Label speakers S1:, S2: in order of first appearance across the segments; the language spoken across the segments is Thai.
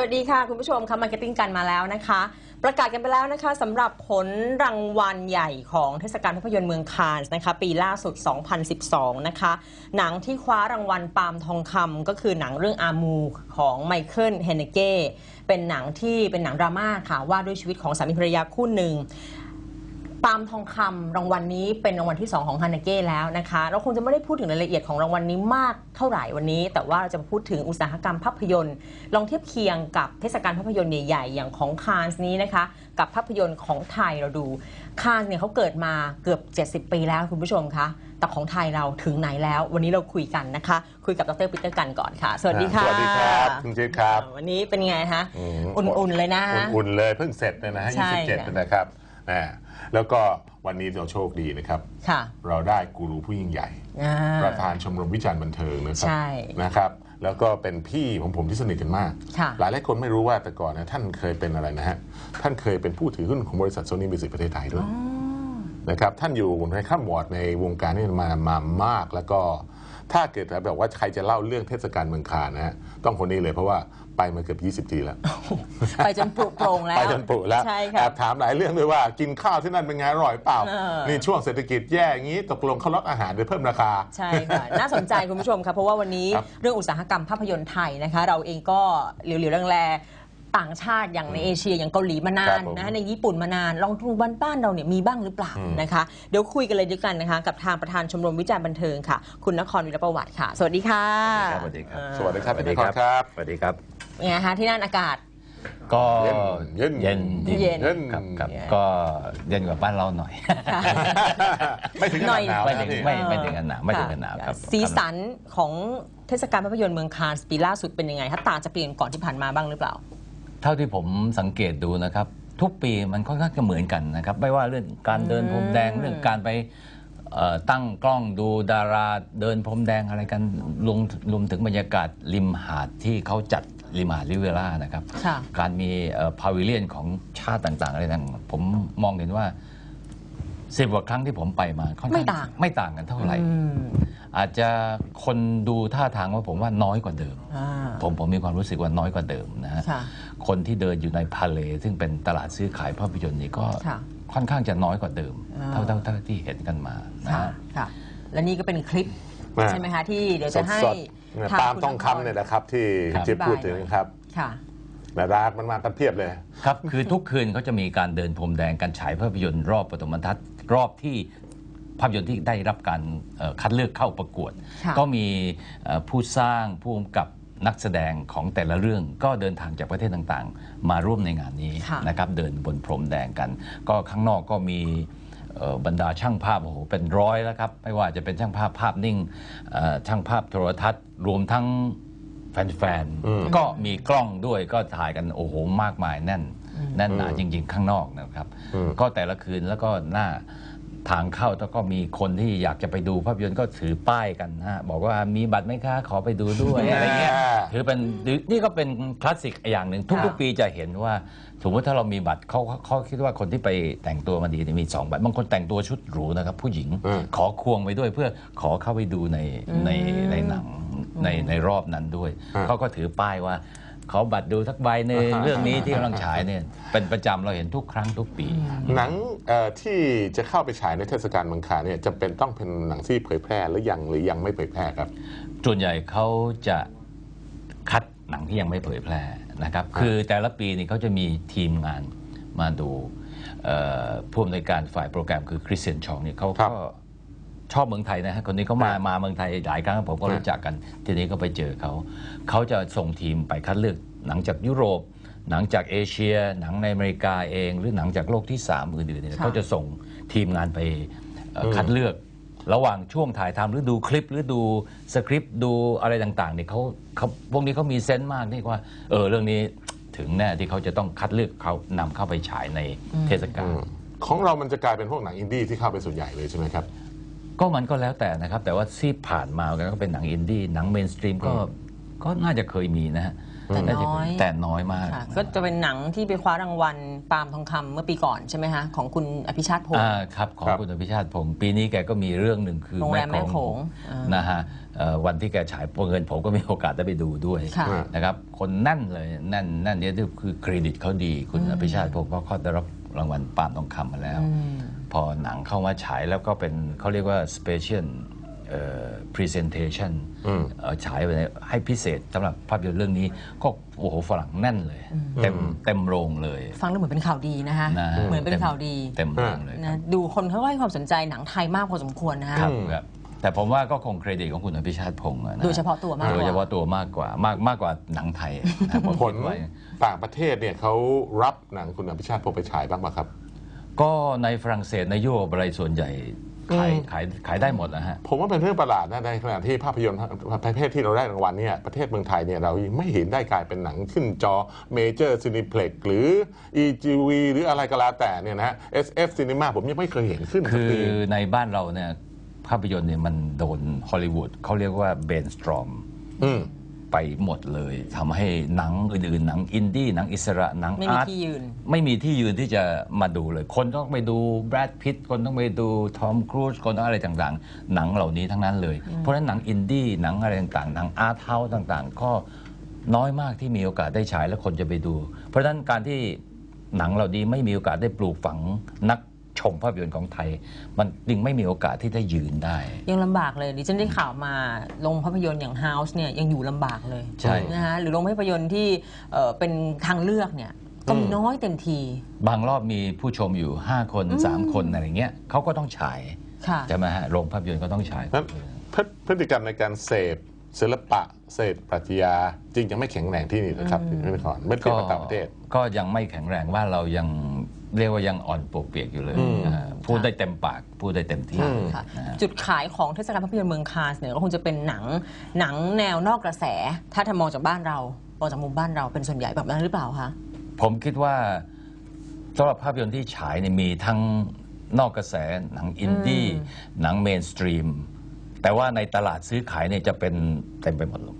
S1: วัสดีค่ะ คุณผู้ชมค่ะมาร์เก็ตติ้งกันมาแล้วนะคะ ประกาศกันไปแล้วนะคะสำหรับผลรางวัลใหญ่ของเทศกาลภาพยนตร์เมืองคานส์นะคะปีล่าสุด 2012 นะคะ หนังที่คว้ารางวัลปาล์มทองคำก็คือหนังเรื่องอามูของไมเคิลเฮเนเก้เป็นหนังที่เป็นหนังดราม่าค่ะว่าด้วยชีวิตของสามีภรรยาคู่หนึ่ง ปาล์มทองคำรางวัลนี้เป็นรางวัลที่ 2 ของฮานาเก้แล้วนะคะ เราคงจะไม่ได้พูดถึงรายละเอียดของรางวัลนี้มากเท่าไหร่วันนี้ แต่ว่าเราจะมาพูดถึงอุตสาหกรรมภาพยนตร์ ลองเทียบเคียงกับเทศกาลภาพยนตร์ใหญ่ๆ อย่างของคานส์นี้นะคะ กับภาพยนตร์ของไทยเราดูคานส์เนี่ยเขาเกิดมาเกือบ 70 ปีแล้วคุณผู้ชมคะแต่ของไทยเราถึงไหนแล้ว วันนี้เราคุยกันนะคะ คุยกับดรปีเตอร์กันก่อนค่ะ สวัสดีค่ะ
S2: สวัสดีครับคุณจิ๊บครับ
S1: วันนี้เป็นไงคะ
S2: อืม
S1: อุ่นๆเลยนะ
S2: อุ่นๆเลยเพิ่งเสร็จเนี่ยนะฮะ
S1: ใช่
S2: 27นะครับ นะแล้วก็วันนี้เราโชคดีนะครับ
S1: ค่ะ
S2: เราได้กูรูผู้ยิ่งใหญ่
S1: อ่า
S2: ประธานชมรมวิจารณ์บันเทิงนะครั
S1: ใช่
S2: นะครับ แล้วก็เป็นพี่ของผมที่สนิทกันมาก
S1: ค่ะ
S2: หลายหลายๆคนไม่รู้ว่าแต่ก่อนนะท่านเคยเป็นอะไรนะฮะท่านเคยเป็นผู้ถือหุ้นของบริษัทโซนี่มิวสิกประเทศไทยด้วยนะครับท่านอยู่ในข้ามวอร์ดในวงการนี่มามามากแล้วก็ถ้าเกิดแบบว่าใครจะเล่าเรื่องเทศกาลเมืองคานนะฮะต้องคนนี้เลยเพราะว่า ไปมาเกือบ20ปีแล้ว
S1: ไปจนปลุกโปร่งแล้ว
S2: ไปจนปลุแล้ว
S1: ใช่
S2: แอ
S1: ค่ะ
S2: บถามหลายเรื่องด้วยว่ากินข้าวที่นั่นเป็นไงอร่อยเปล่า
S1: เออ
S2: นี่ช่วงเศรษฐกิจแย่อย่างนี้ตกลงเขาล็อกอาหารหรือเพิ่มราคา
S1: ใช่ค่ะ น่าสนใจคุณผู้ชมค่ะเพราะว่าวันนี้
S2: ครับ
S1: เรื่องอุตสาหกรรมภาพยนตร์ไทยนะคะ เราเองก็เหลียวๆแรงๆ ต่างชาติอย่างในเอเชียอย่างเกาหลีมานา
S2: ครั
S1: น
S2: บผม
S1: นะคะในญี่ปุ่นมานานลองดูบ้านบ้านเราเนี่ยมีบ้างหรือเปล่านะคะเดี๋ยวคุยกันเลยด้วยกันนะคะ กับทางประธานชมรมวิจารณ์บันเทิงค่ะ คุณนครวิรประวัติค่ะ สวัสดีค่ะ
S3: สวัสดีครับ
S1: เออ
S2: สวัสดีครับ
S3: สวัส
S2: พี่
S3: ดี
S2: นครครับ
S3: สวัสดีครับ
S1: เป็นไงคะที่นั่นอากาศ
S3: ก็
S2: เย็นเย็น
S3: เย็นดี
S1: เย็น
S2: เย็น
S3: ครับครับ
S1: เย็น
S3: ก็เย็นกว่าบ้านเราหน่อย
S2: ไม่ถึงข
S1: หน่
S2: นา
S1: อ
S2: ด
S1: ย
S2: หนาว
S3: ไม่
S2: นะ
S3: ถึง
S2: พี่
S3: ไม่ไม่ถึงกันหนาวไม่ถึงกันหนาวครับ
S1: สีสันของเทศกาลภาพยนตร์เมืองคานส์ปีล่าสุดเป็นยังไงถ้าต่างจากปีก่อนที่ผ่านมาบ้างหรือเปล่า
S3: เท่าที่ผมสังเกตดูนะครับ ทุกปีมันค่อนข้างจะเหมือนกันนะครับ ไม่ว่าเรื่องการเดินพรมแดงเรื่องการไปเอ่อตั้งกล้องดูดาราเดินพรมแดงอะไรกันรวมรวมถึงบรรยากาศริมหาดที่เขาจัดริมหาดริเวล่านะครับ
S1: ค่ะ
S3: การมีพาวิเลียนของชาติต่างๆอะไรต่างๆผมมองเห็นว่า สิบกว่าครั้งที่ผมไปมาค่อนข้
S1: ไม่ต่าง
S3: ไม่ต่างกันเท่าไหร่
S1: อืม
S3: อาจจะคนดูท่าทางว่าผมว่าน้อยกว่าเดิม
S1: อ่า
S3: ผมผมมีความรู้สึกว่าน้อยกว่าเดิมนะฮะ
S1: ค่ะ
S3: คนที่เดินอยู่ในพาเลซึ่งเป็นตลาดซื้อขายภาพยนตร์นี่ก็
S1: ค่ะ
S3: ค่อนข้างจะน้อยกว่าเดิม
S1: อ่า
S3: เท่าเท่าเท่าที่เห็นกันมานะ
S1: ค่ะ
S3: ฮะ
S1: ค่ะ และนี่ก็เป็นคลิป
S2: อ่า
S1: ใช่ไหมคะ ที่เดี๋ยวจะให้
S2: สดๆเนี่ย
S1: ท
S2: ปาล์ม
S1: คุณ
S2: ทองคำเนี่ยนะครับที่
S3: ครับ
S2: ที่พูดถึงครับ
S1: ค่ะ
S2: นาดามันมากันเพียบเลย
S3: ครับ คือทุกคืนเขาจะมีการเดินพรมแดงการฉายภาพยนตร์รอบปฐมทัศน์รอบที่ภาพยนตร์ที่ได้รับการเอ่อคัดเลือกเข้าประกวด
S1: ค่ะ
S3: ก็มีเอ่อผู้สร้างผู้กำกับนักแสดงของแต่ละเรื่องก็เดินทางจากประเทศต่างๆ มาร่วมในงานนี้
S1: ค่ะ
S3: นะครับเดินบนพรมแดงกัน ก็ข้างนอกก็มีเอ่อบรรดาช่างภาพโอ้โหเป็นร้อยแล้วครับ ไม่ว่าจะเป็นช่างภาพภาพนิ่งเอ่อช่างภาพโทรทัศน์ รวมทั้ง แฟนๆ ก็มีกล้องด้วยก็ถ่ายกันโอ้โหมากมายแน่นแน่นหนาจริง ๆ ข้างนอกนะครับ
S2: อืม
S3: ก็แต่ละคืนแล้วก็หน้า ทางเข้าแล้วก็มีคนที่อยากจะไปดูภาพยนตร์ก็ถือป้ายกันนะฮะบอกว่ามีบัตรไหมคะขอไปดูด้วยอะไรเงี้ยถือเป็นนี่ก็เป็นคลาสสิกอย่างหนึ่งทุก
S1: ค่ะ
S3: ๆปีจะเห็นว่าสมมติถ้าเรามีบัตรเขาเขาคิดว่าคนที่ไปแต่งตัวมาดีเนี่ยมีสองบัตรบางคนแต่งตัวชุดหรูนะครับ ผู้หญิง
S2: อืม
S3: ขอควงไปด้วยเพื่อขอเข้าไปดูในในในหนังในในรอบนั้นด้วย
S2: อ่า
S3: เขาก็ถือป้ายว่า ขอบัตรดูสักใบหนึ่งเรื่องนี้ที่กำลังฉายเนี่ยเป็นประจำเราเห็นทุกครั้งทุกปี
S2: หนังเอ่อที่จะเข้าไปฉายในเทศกาลเมืองคานเนี่ยจะเป็นต้องเป็นหนังที่เผยแพร่หรือยังหรือยังไม่เผยแพร่ครับ
S3: ส่วนใหญ่เขาจะคัดหนังที่ยังไม่เผยแพร่นะครับ คือแต่ละปีนี่เขาจะมีทีมงานมาดูเอ่อผู้อำนวยการฝ่ายโปรแกรมคือคริสเตียนชองเนี่ยเขา
S2: ครั
S3: ก็
S2: บ
S3: ชอบเมืองไทยนะฮะคนนี้เขามา
S2: ครับ
S3: มาเมืองไทยหลายครั้งผมก็
S2: ครับ
S3: รู้จักกัน ทีนี้ก็ไปเจอเขาเขาจะส่งทีมไปคัดเลือกหนังจากยุโรป หนังจากเอเชีย หนังในอเมริกาเอง หรือหนังจากโลกที่สามอื่นๆเนี่ย
S1: ค่ะ
S3: เขาจะส่งทีมงานไปเอ่ออคัดเลือก ระหว่างช่วงถ่ายทำหรือดูคลิปหรือดูสคริปต์ดูอะไรต่างๆเนี่ยเขาเขาพวกนี้เขามีเซนส์มากนี่ว่าเออเรื่องนี้ถึงแน่ที่เขาจะต้องคัดเลือกเขานำเข้าไปฉายในเทศกาล
S2: ของเรามันจะกลายเป็นพวกหนังอินดี้ที่เข้าไปส่วนใหญ่เลยใช่ไหมครับ
S3: ก็มันก็แล้วแต่นะครับ แต่ว่าที่ผ่านมาก็เป็นหนังอินดี้หนังเมนสตรีมก็ก็น่าจะเคยมีนะฮะ
S1: แต่
S3: น่าจะ
S1: น้อย
S3: แต่น้อยมาก
S1: ค่ะก็จะเป็นหนังที่ไปคว้ารางวัลปาล์มทองคำเมื่อปีก่อนใช่ไหมคะของคุณอภิชาติพงศ์
S3: อ่าครับของ
S2: ครับ
S3: คุณอภิชาติพงศ์ปีนี้แกก็มีเรื่องหนึ่งคือ
S1: โรงแรมแม่โขงอ่าน
S3: นะฮะเอ่อวันที่แกฉายโปรเงินผมก็มีโอกาสได้ไปดูด้วย
S1: ค่ะ
S3: นะครับคนแน่นเลยแน่นแน่นเนี่ยคือเครดิตเขาดี คุณอภิชาติพงศ์เพราะเขาได้รับรางวัลปาล์มทองคำมาแล้ว พอหนังเข้ามาฉายแล้วก็เป็นเขาเรียกว่า special เอ่อ presentation เอ่อฉายไปให้พิเศษสำหรับภาพยนตร์เรื่องนี้ ก็โอ้โหฝรั่งแน่นเลย เต็มเต็มโรงเลย
S1: ฟังแล้วเหมือนเป็นข่าวดีนะคะ
S3: นะฮะ
S1: เหมือนเป็นข่าวดี
S3: เต็มโรงเลยค
S1: นะ
S3: รับ
S1: ดูคนเขาก็ให้ความสนใจหนังไทยมากพอสมควรนะคะ
S3: ครับครับแต่ผมว่าก็คงเครดิตของคุณอภิชาติพงศ์อะนะ
S1: โดยเฉพาะตัวมากกว่า
S3: โดยเฉพาะตัวมากกว่ามากมากกว่าหนังไทยนะผม
S2: ผล
S3: คิดว่า
S2: ต่างประเทศเนี่ยเขารับหนังคุณอภิชาติพงศ์ไปฉายบ้างไหมครับ
S3: ก็ในฝรั่งเศสในยุโรปอะไรส่วนใหญ่ขายขายขายได้หมดนะฮะ
S2: ผมว่าเป็นเรื่องประหลาดนะในขณะที่ภาพยนตร์ประเภทที่เราได้รางวัลเนี่ยประเทศเมืองไทยเนี่ยเรายังไม่เห็นได้กลายเป็นหนังขึ้นจอเมเจอร์ซินิเพล็กหรือ EGV หรืออะไรก็แล้วแต่เนี่ยนะฮะ SF Cinema ผมยังไม่เคยเห็นขึ้นสั
S3: คื
S2: ก
S3: อ
S2: ที
S3: ในบ้านเราเนี่ยภาพยนตร์เนี่ยมันโดนฮอลลีวูดเขาเรียกว่าเบนสตรอม
S2: อืม
S3: ไปหมดเลยทำให้หนังอื่นๆหนังอินดี้หนังอิสระหนัง
S1: ไม่มี
S3: อาร์ต
S1: ที่ยืน
S3: ไม่มีที่ยืนที่จะมาดูเลย คนต้องไปดูแบรดพิตต์คนต้องไปดูทอมครูซคนต้องอะไรต่างๆ หนังเหล่านี้ทั้งนั้นเลย เพราะฉะนั้นหนังอินดี้หนังอะไรต่างๆหนังอาร์ตเฮาส์ต่างๆ ก็น้อยมากที่มีโอกาสได้ฉายและคนจะไปดู เพราะฉะนั้นการที่หนังเหล่านี้ไม่มีโอกาสได้ปลูกฝังนัก ชมภาพยนตร์ของไทย มันจึงไม่มีโอกาสที่ได้ยืนได้
S1: ยังลำบากเลยดิฉันได้ข่าวมาโรงภาพยนตร์อย่าง House เนี่ยยังอยู่ลำบากเลย
S3: ใช่
S1: นะคะหรือโรงภาพยนตร์ที่เอ่อเป็นทางเลือกเนี่ยก็มีน้อยเต็มที
S3: บางรอบมีผู้ชมอยู่ 5 คน 3 คนอะไรเงี้ยเขาก็ต้องฉาย
S1: ค่ะ
S3: ใช่ไหมฮะโรงภาพยนตร์ก็ต้องฉาย
S2: นั้นพฤพฤติกรรมในการเสพศิลปะเสพปรัชญาจริงยังไม่แข็งแรงที่นี่นะครับไม่เป็นก่อนไม่เทียบกับต่างประเทศ
S3: ก็ยังไม่แข็งแรงว่าเรายัง เรียกว่ายังอ่อนปวกเปียกอยู่เลยอ่าพูดได้เต็มปากพูดได้เต็มที่
S1: ค่ะ
S3: นะฮะ
S1: จุดขายของเทศกาลภาพยนตร์เมืองคานส์เนี่ยก็คงจะเป็นหนังหนังแนวนอกกระแส ถ้าทมองจากบ้านเรามองจากมุมบ้านเราเป็นส่วนใหญ่แบบนั้นหรือเปล่าคะ
S3: ผมคิดว่าสำหรับภาพยนตร์ที่ฉายเนี่ยมีทั้งนอกกระแสหนังอินดี้หนังเมนสตรีม แต่ว่าในตลาดซื้อขายเนี่ยจะเป็นเต็มไปหมดเลย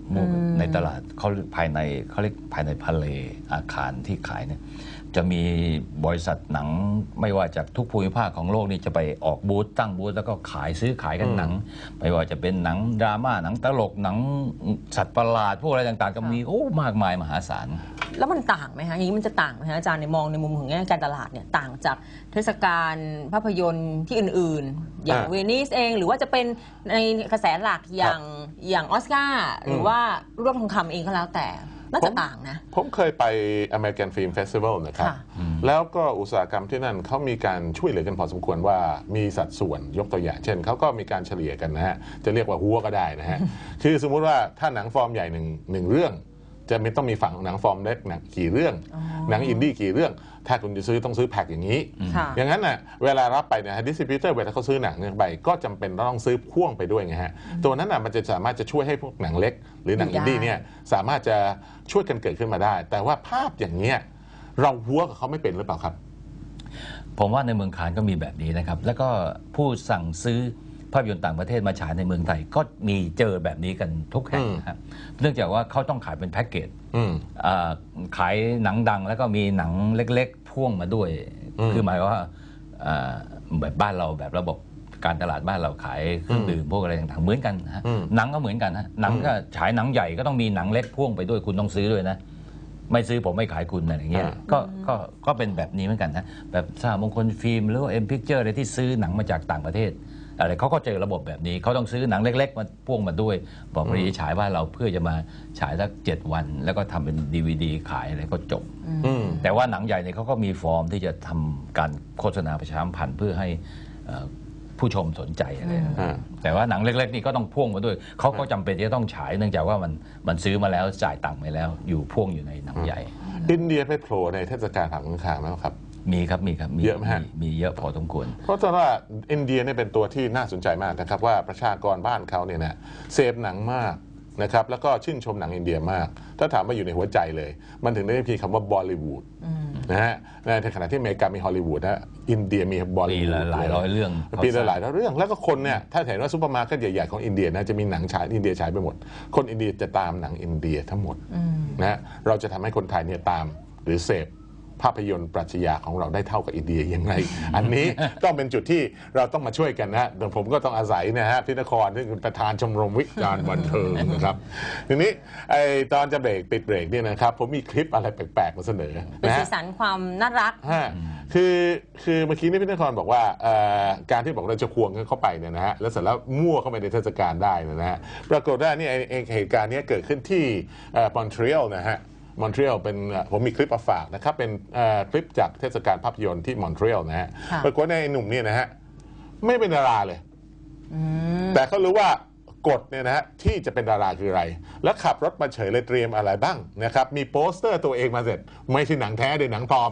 S3: ในตลาดเขาภายในเขาเรียกภายในพาเลอาคารที่ขายเนี่ย จะมีบริษัทหนังไม่ว่าจากทุกภูมิภาคของโลกนี่จะไปออกบูธตั้งบูธแล้วก็ขายซื้อขายกันหนัง ไม่ว่าจะเป็นหนังดราม่าหนังตลกหนังสัตว์ประหลาดพวกอะไรต่างๆก็มีโอ้มากมายมหาศาล
S1: แล้วมันต่างไหมคะอย่างนี้มันจะต่างไหมคะอาจารย์ในมองในมุมของแง่การตลาดเนี่ยต่างจากเทศกาลภาพยนตร์ที่อื่นๆ อย่าง
S2: อ่า
S1: เวนิสเองหรือว่าจะเป็นในกระแสหลักอย่างอย่างออสการ์หรือว่ารูปทองคำเองก็แล้วแต่ น่าจะต่างนะ
S2: ผมเคยไป American Film Festival นะครับ
S1: ค่ะ
S2: แล้วก็อุตสาหกรรมที่นั่นเขามีการช่วยเหลือกันพอสมควรว่ามีสัดส่วนยกตัวอย่าง เช่นเขาก็มีการเฉลี่ยกันนะฮะ จะเรียกว่าหัวก็ได้นะฮะ คือสมมุติว่าถ้าหนังฟอร์มใหญ่หนึ่งหนึ่งเรื่อง จะไม่ต้องมีฝั่งหนังฟอร์มเล็กหนังกี่เรื่อง หนังอินดี้กี่เรื่อง ถ้าคุณจะซื้อต้องซื้อแพ็คอย่างนี้
S1: ค่ะ
S2: อย่างนั้นน่ะเวลารับไปเนี่ยดิสติบิวเตอร์เวลาเขาซื้อหนังเนี่ยไปก็จำเป็นต้องซื้อพ่วงไปด้วยไงฮะตัวนั้นน่ะมันจะสามารถจะช่วยให้พวกหนังเล็ก หรือหนัง
S1: อยู่
S2: อิน
S1: ได้
S2: ดี้เนี่ยสามารถจะช่วยกันเกิดขึ้นมาได้ แต่ว่าภาพอย่างเนี้ยเราหัวกับเขาไม่เป็นหรือเปล่าครับ
S3: ผมว่าในเมืองคานก็มีแบบนี้นะครับ แล้วก็ผู้สั่งซื้อ ภาพยนตร์ต่างประเทศมาฉายในเมืองไทย ก็มีเจอแบบนี้กันทุกแห่งนะครับเนื่องจากว่าเขาต้องขายเป็นแพ็กเกจ
S2: อืม
S3: อ่าขายหนังดังแล้วก็มีหนังเล็กๆ พ่วงมาด้วย
S2: อืม
S3: คือหมายว่าอ่าแบบบ้านเราแบบระบบการตลาดบ้านเราขายเครื่องดื่มพวกอะไรต่างๆเหมือนกันนะฮะ
S2: อืม
S3: หนังก็เหมือนกันฮะหนังก็ฉายหนังใหญ่ก็ต้องมีหนังเล็กพ่วงไปด้วยคุณต้องซื้อด้วยนะไม่ซื้อผมไม่ขายคุณอะไรอย่างเงี้ย
S2: อ่า
S3: ก็ก็ก็เป็นแบบนี้เหมือนกันนะแบบสหมงคลฟิล์มหรือว่าเอ็มพิกเจอร์อะไรที่ซื้อหนังมาจากต่างประเทศ อะไรเขาก็เจอระบบแบบนี้เขาต้องซื้อหนังเล็ก ๆ มาพ่วงมาด้วยบอกว่าจะฉายบ้านเราเพื่อจะมาฉายสักเจ็ดวัน แล้วก็ทำเป็นดีวดีขายอะไรก็จบ
S2: อืม
S3: แต่ว่าหนังใหญ่เนี่ยเขาก็มีฟอร์มที่จะทำการโฆษณาประชาสัมพันธ์เพื่อให้เอ่อผู้ชมสนใจอะไรนะ
S2: อืม
S3: แต่ว่าหนังเล็ก ๆ นี่ก็ต้องพ่วงมาด้วยเขาก็จำเป็นที่จะต้องฉายเนื่องจากว่ามันมันซื้อมาแล้วจ่ายตังค์ไปแล้ว อยู่พ่วงอยู่ในหนังใหญ่
S2: อินเดียไปโผล่ในเทศกาลผักเมืองคางไหมครับ
S3: มีครับมีครับมี
S2: เยอะไหมฮะ
S3: มีเยอะพอสมควร
S2: เพราะว่าอินเดียเนี่ยเป็นตัวที่น่าสนใจมากนะครับว่าประชากรบ้านเขาเนี่ยนะเสพหนังมากนะครับแล้วก็ชื่นชมหนังอินเดียมาก ถ้าถามว่าอยู่ในหัวใจเลย มันถึงได้มีคำว่าบอลิวูดนะฮะในขณะที่อเมริกามีฮอลลีวูดนะอินเดียมีบอล
S3: ปี
S2: ลีวู
S3: ละ
S2: ด
S3: หลายร้อยเรื่อง
S2: ปีละหลายเรื่อง แล้วก็คนเนี่ยถ้าเห็นว่าซูเปอร์มาร์เก็ตใหญ่ๆของอินเดียนะจะมีหนังฉายอินเดียฉายไปหมด คนอินเดียจะตามหนังอินเดียทั้งหมดนะเราจะทำให้คนไทยเนี่ยตามหรือเสพ ภาพยนตร์ปรัชญาของเราได้เท่ากับอินเดียยังไง อันนี้ต้องเป็นจุดที่เราต้องมาช่วยกันนะแต่ผมก็ต้องอาศัยนะฮะพินครที่เป็นประธานชมรมวิจารณ์บันเทิงนะครับทีนี้ไอตอนจะเบรกปิดเบรกเนี่ยนะครับผมมีคลิปอะไรแปลกๆมาเสนอ
S1: เป็น
S2: นะ
S1: สี
S2: ฮะ
S1: สันความน่ารัก
S2: ฮะคือคือเมื่อกี้นี่พี่นครบอกว่าเอ่อการที่บอกเราจะควงกันเข้าไปเนี่ยนะฮะแล้วเสร็จแล้วมั่วเข้าไปในเทศกาลได้เนยนะฮะปรากฏว่านี่ไอ้ไอ้เหตุการณ์เนี้ยเกิดขึ้นที่มอนทรีออลนะฮะ มอนทรีออลเป็นเอ่อผมมีคลิปมาฝากนะครับ เป็นเอ่อคลิปจากเทศกาลภาพยนตร์ที่มอนทรีออลนะฮะ
S1: ค่ะ
S2: ปรากฏว่าไอ้หนุ่มเนี่ยนะฮะไม่เป็นดาราเลยแต่เขารู้ว่ากฎเนี่ยนะฮะที่จะเป็นดาราคืออะไร แล้วขับรถมาเฉยเลยเตรียมอะไรบ้างนะครับมีโปสเตอร์ตัวเองมาเสร็จ ไม่ใช่หนังแท้เดี๋ยวหนังปลอม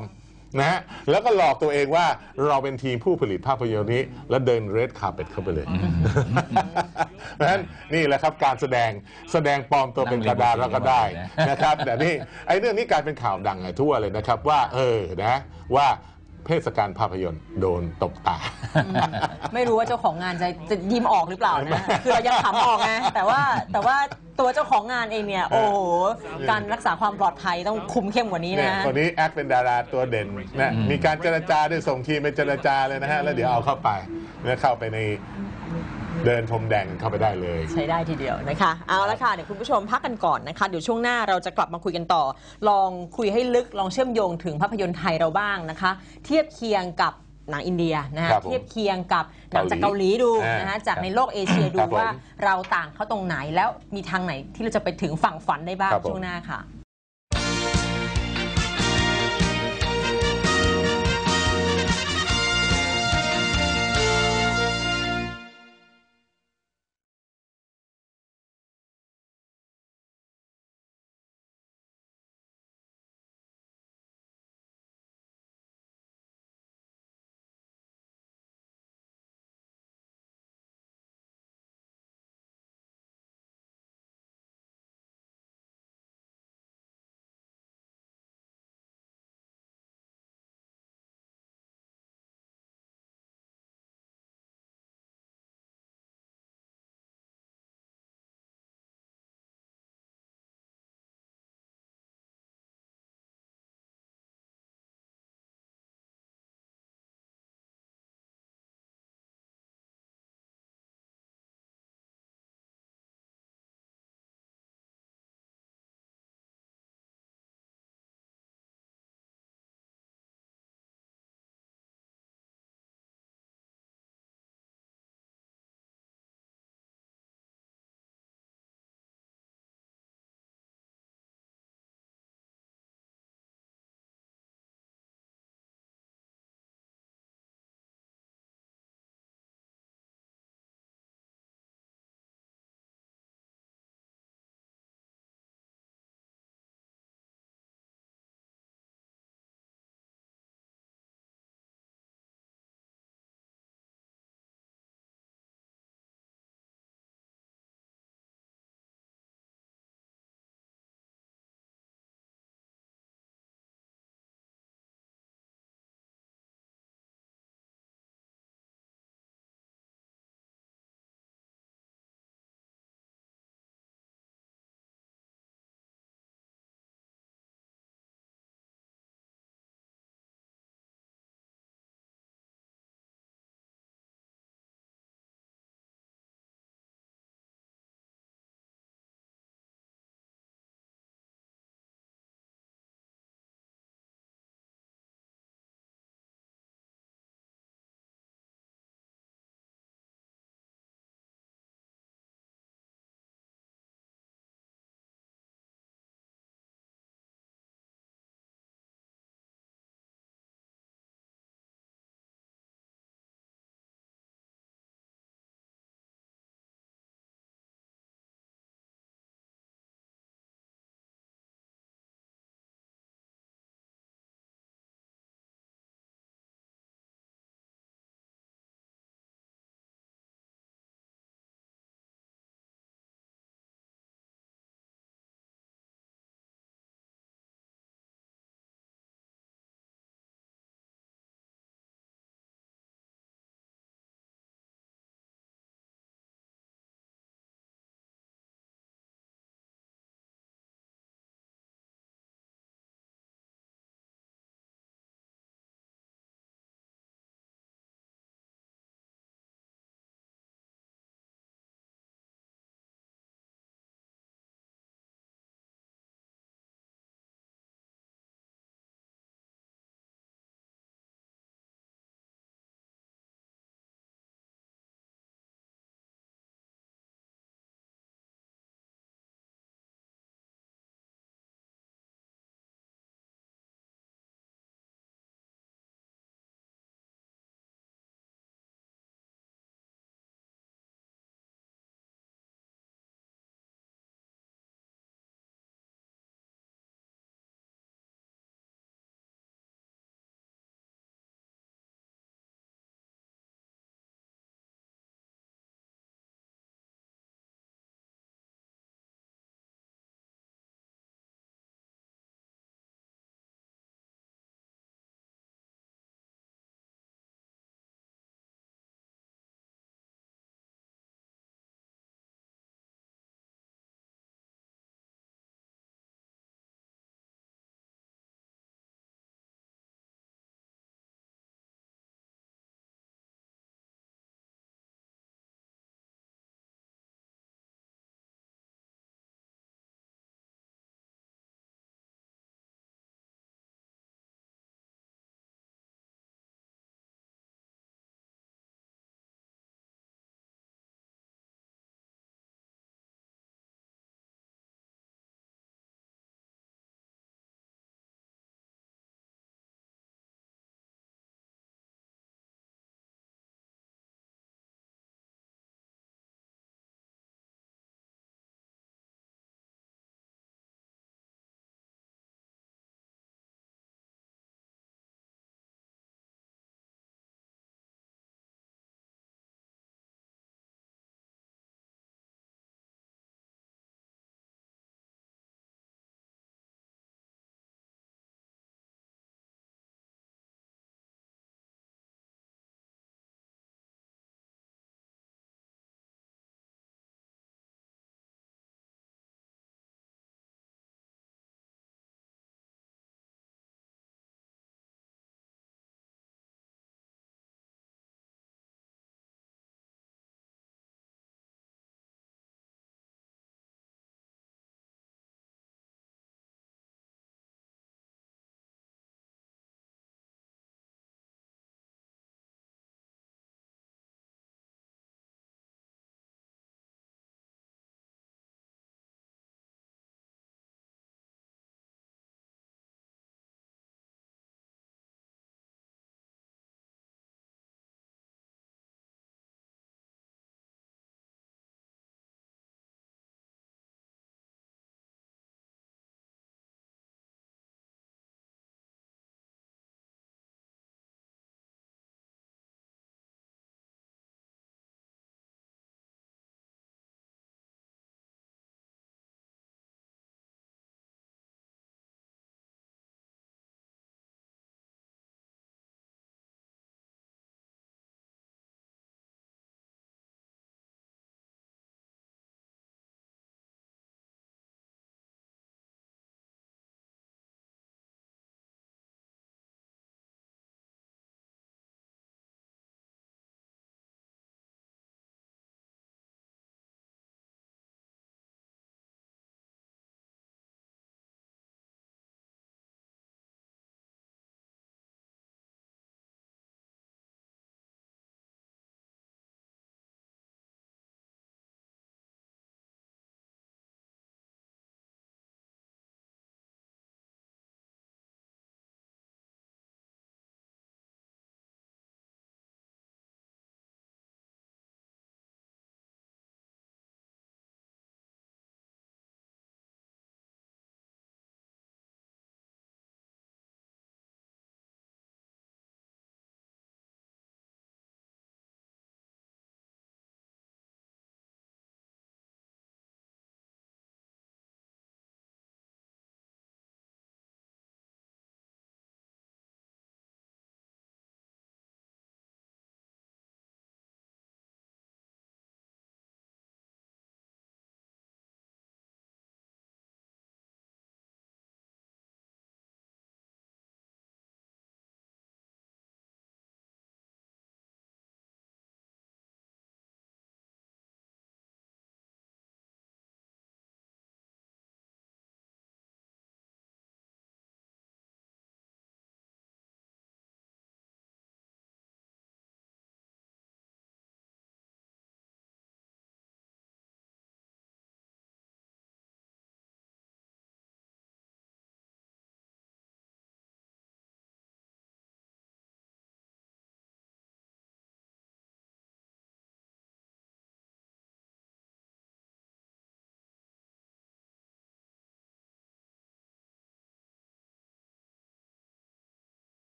S2: นะฮะแล้วก็หลอกตัวเองว่าเราเป็นทีมผู้ผลิตภาพยนตร์นี้ แล้วเดินเรดคาร์เปตเข้าไปเลยเพราะฉะนั้นนี่แหละครับการแสดงแสดงปลอมตัวเป็นกระดาษแล้วก็ได้นะครับแต่นี่ไอ้เรื่องนี้กลายเป็นข่าวดังไงทั่วเลยนะครับว่าเออนะว่า เทศกาลภาพยนตร์โดนตบตา
S1: ไม่รู้ว่าเจ้าของงานจะจะยิ้มออกหรือเปล่านะ คือเรายังขำออกไงแต่ว่าแต่ว่าตัวเจ้าของงานเองเนี่ย โอ้โห การรักษาความปลอดภัยต้องคุมเข้มกว่านี้
S2: เนี่ย
S1: นะ
S2: คนนี้แอคเป็นดาราตัวเด่นนะมีการเจรจาด้วยส่งทีมไปเจรจาเลยนะฮะแล้วเดี๋ยวเอาเข้าไปแล้วเข้าไปใน เดินพรมแดงเข้าไปได้เลย
S1: ใช้ได้ทีเดียวนะคะ เอาละค่ะเดี๋ยวคุณผู้ชมพักกันก่อนนะคะ เดี๋ยวช่วงหน้าเราจะกลับมาคุยกันต่อ ลองคุยให้ลึกลองเชื่อมโยงถึงภาพยนตร์ไทยเราบ้างนะคะ เทียบเคียงกับหนังอินเดียนะฮะ
S2: ครับผม
S1: เทียบเคียงกับหนังจากเกาหลีดู
S2: อ่าน
S1: นะคะจากในโลกเอเชียดู
S2: ครับผม
S1: ว่าเราต่างเขาตรงไหนแล้วมีทางไหนที่เราจะไปถึงฝั่งฝันได้บ้าง
S2: ครับผม
S1: ช่วงหน้าค่ะ